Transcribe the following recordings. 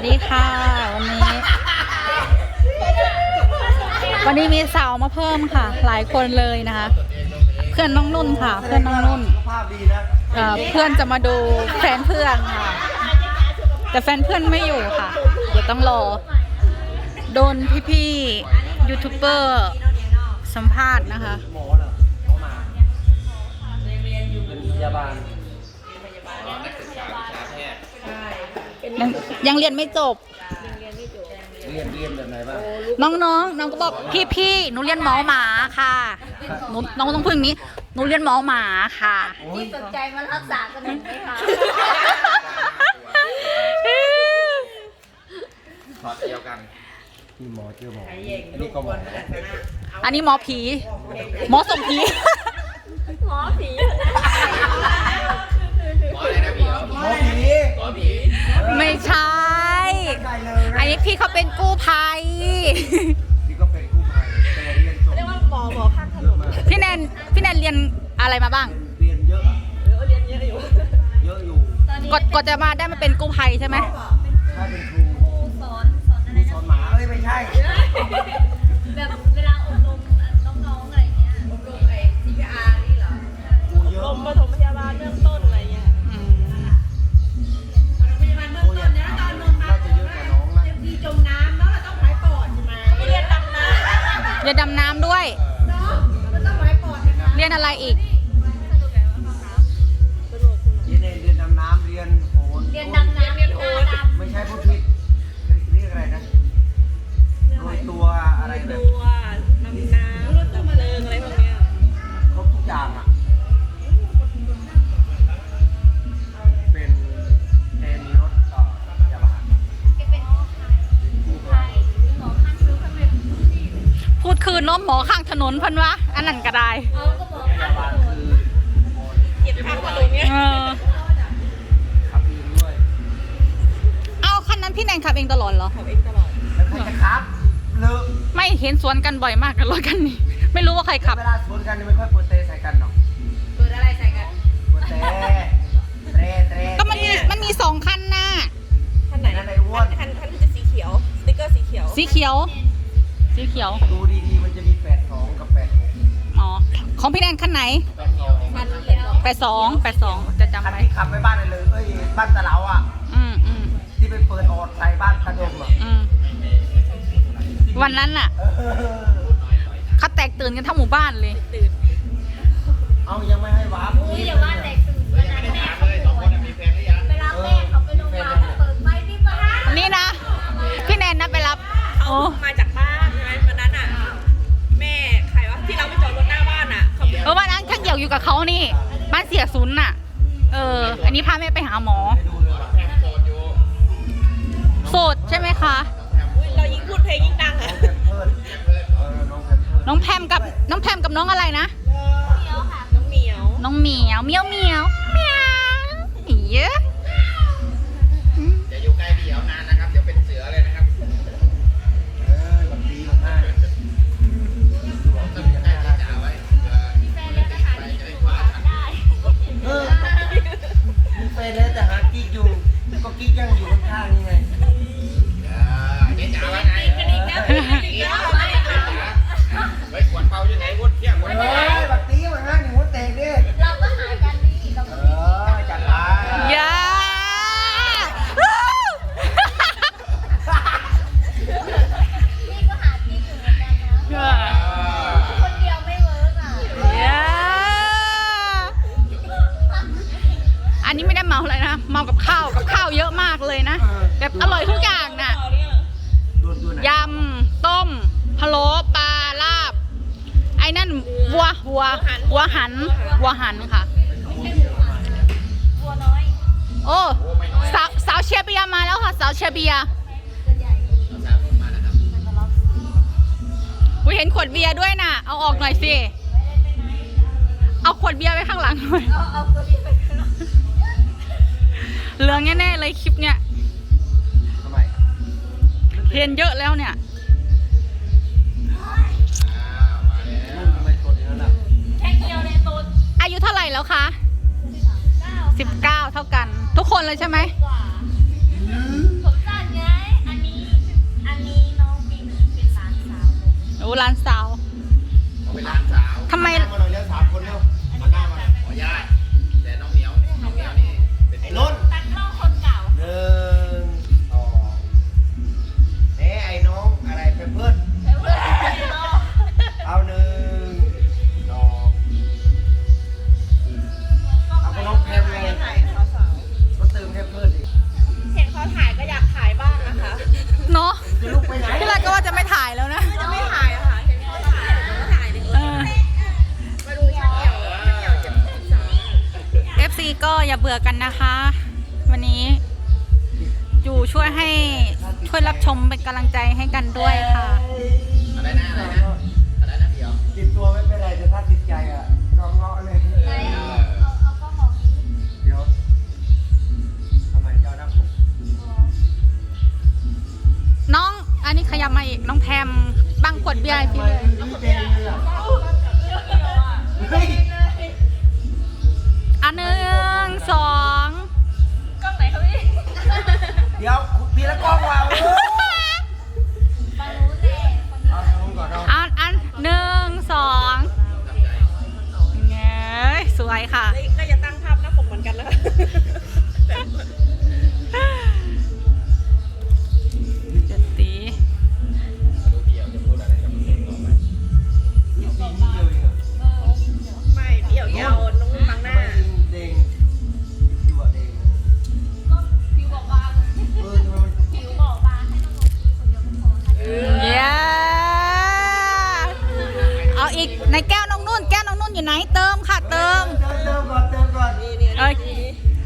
วัสดีค่ะ วันนี้ วันนี้มีสาวมาเพิ่มค่ะ หลายคนเลยนะคะ เพื่อนน้องนุ่นค่ะ เพื่อนน้องนุ่นเอ่อเพื่อนจะมาดูแฟนเพื่อนค่ะ แต่แฟนเพื่อนไม่อยู่ค่ะ เดี๋ยวต้องรอ โดนพี่ๆยูทูบเบอร์สัมภาษณ์นะคะหมอเหรอหมอมาเป็นพยาบาล ยังยังเรียนไม่จบ เรียนเรียนแบบไหนบ้างน้องๆ น้องก็บอกพี่พี่ๆหนูเรียนหมอหมาค่ะหนูน้องต้องพึ่งนี้ หนูเรียนหมอหมาค่ะ โอ้ยสนใจมารักษากันหนึ่งไหมคะถอดเดียวกันนี่หมอเจอหมออันนี้ก็หมออันนี้หมอผี หมอส่งผี หมอผี หมออะไรนะ พี่เขาเป็นกู้ภัยนี่ก็เป็นกู้ภัยแต่เรียนจบเรียกว่าหมอหมอข้างถนนพี่แนนพี่แนนเรียนอะไรมาบ้าง เรียนเยอะอะเรียนเยอะอยู่เยอะอยู่กดกดจะมาได้มาเป็นกู้ภัยใช่ไหมถ้าเป็นครูสอนสอนอะไรครูสอนหมาเอ้ยไม่ใช่ นอะไรอีก เรียนเรียนดำน้ำเรียนโหนเรียนดำน้ำเรียนโหนดำไม่ใช่พูดผิดเรียกอะไรนะโรยตัวอะไรแบบตัวดำน้ำดับเพลิงอะไรพวกเนี้ยครบทุกอย่างอะ เป็นเทนมีรถต่อพยาบาลพูดคืนเน้องหมอข้างถนนเพันวะอันนั้นก็ได้พยาบ ข้างถนนเนี้ยเออขับเองด้วยเอาคันนั้นพี่แนนขับเองตลอดเหรอ ขับเองตลอดแล้วใครจะขับเลอะไม่เห็นสวนกันบ่อยมากกับรถคันนี้ ไม่รู้ว่าใครขับ เวลาสวนกันนี่ไม่ค่อยโปรเตใส่กันหรอกเปิดอะไรใส่กันโปรเตเตรเตรก็มันมีมันมีสองคันน่ะคันไหนนั่นไอ้อ้วนคันคันที่จะสีเขียว สติ๊กเกอร์สีเขียว สีเขียว สีเขียว ดูดีๆมันจะมี82กับ86อ๋อ ของพี่แนนคันไหนคันเขียว แปดสองแปดสองจะจำคันไว้ที่ขับไปบ้านเลยเลยเอ้ยบ้านตะเหลาอะ อืมอืมที่ไปเปิดออดใส่บ้านกระดมอะอืมวันนั้นน่ะเออเขาแตกตื่นกันทั้งหมู่บ้านเลยตื่นเอายังไม่ให้วาร์ปอุ้ยอย่าว่าแต่ตื่นวันนั้นแม่เขาไปนอนมีแฟนหรือยังเวลาแม่เขาไปโรงพยาบาลเปิดไฟรีบมานี่นะ พี่แนนนะไปรับเขามาจากบ้านใช่ไหมวันนั้นอะ แม่ใครวะที่เราไปจอดรถหน้าบ้านอะเขาเออวันนั้นช่างเหี่ยวอยู่กับเขานี่ บ้านเสียศูนย์น่ะ เออ อันนี้พาแม่ไปหาหมอให้ดูเลยว่ะแฟนโสดอยู่โสดใช่ไหมคะอุ๊ยเรายิ่งพูดเพลงยิ่งดังอะแพมเพิร์ดเออน้องแพมเพิร์ดน้องแพมกับน้องแพมกับน้องอะไรนะ น้องเหมียว น้องเหมียว เมียวเมียวเมียว อันนี้ไม่ได้เมาเลยนะ เมากับข้าว กับข้าวเยอะมากเลยนะ แบบอร่อยทุกอย่างน่ะดูดูหน่อยยำ ต้ม พะโล้ ปลา ลาบ ไอ้นั่นวัววัววัวหันวัวหันค่ะบัวน้อยโอ้สาวสาวเชียร์เบียร์มาแล้วค่ะ สาวเชียร์เบียร์ตัวใหญ่สาวผมมาแล้วครับมันก็ล็อกอุ้ยเห็นขวดเบียร์ด้วยน่ะ เอาออกหน่อยสิ เอาขวดเบียร์ไว้ข้างหลังหน่อย เอาเอาตัวนี้ไปข้างนอก เหลืองแน่ๆเลยคลิปเนี้ยทำไมเห็นเยอะแล้วเนี่ย อ้าวมาแล้วนุ่นทำไมกดอย่างนั้นอะแค่เกียวในตูดอายุเท่าไหร่แล้วคะเก้า19 เท่ากัน ทุกคนเลยใช่ไหม กว่าผมสั้นไง กันนะคะ วันนี้ อยู่ช่วยให้ช่วยรับชมเป็นกำลังใจให้กันด้วยค่ะ อะไรนะอะไรนะอะไรนะเดี๋ยวติดตัวไม่เป็นไรแต่ถ้าติดใจอะก็เงาะเลย เดี๋ยวทำไมเจ้าหน้าน้อง อันนี้ขยับมาอีกน้องแพมบังขวดเบียร์พี่เลย ทำไมมันรู้เต็เยอะยันหนึ่งสองกล้องไหนครับพี่เดี๋ยวพี่ละกล้องวางด้วยารูเน่เอาอันอันหนึ่งสองเงยสวยค่ะ ติมค่ะเติม เติมก่อนเติมก่อน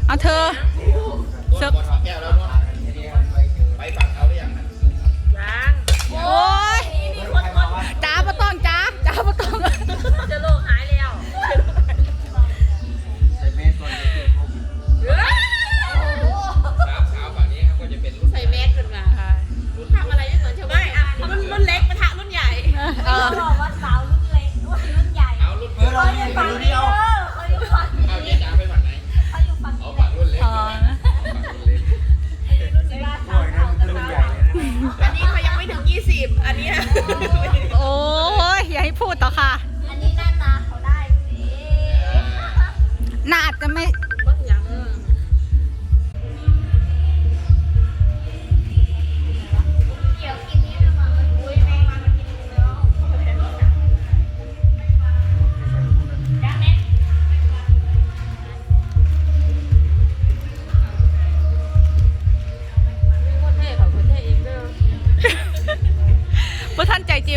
เอาเธอเซิร์ฟ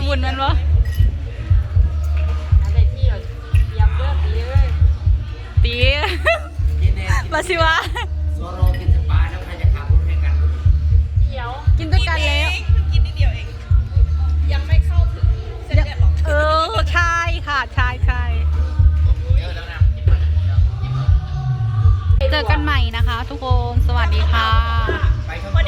บุญมันวะตีตีมาสิวะ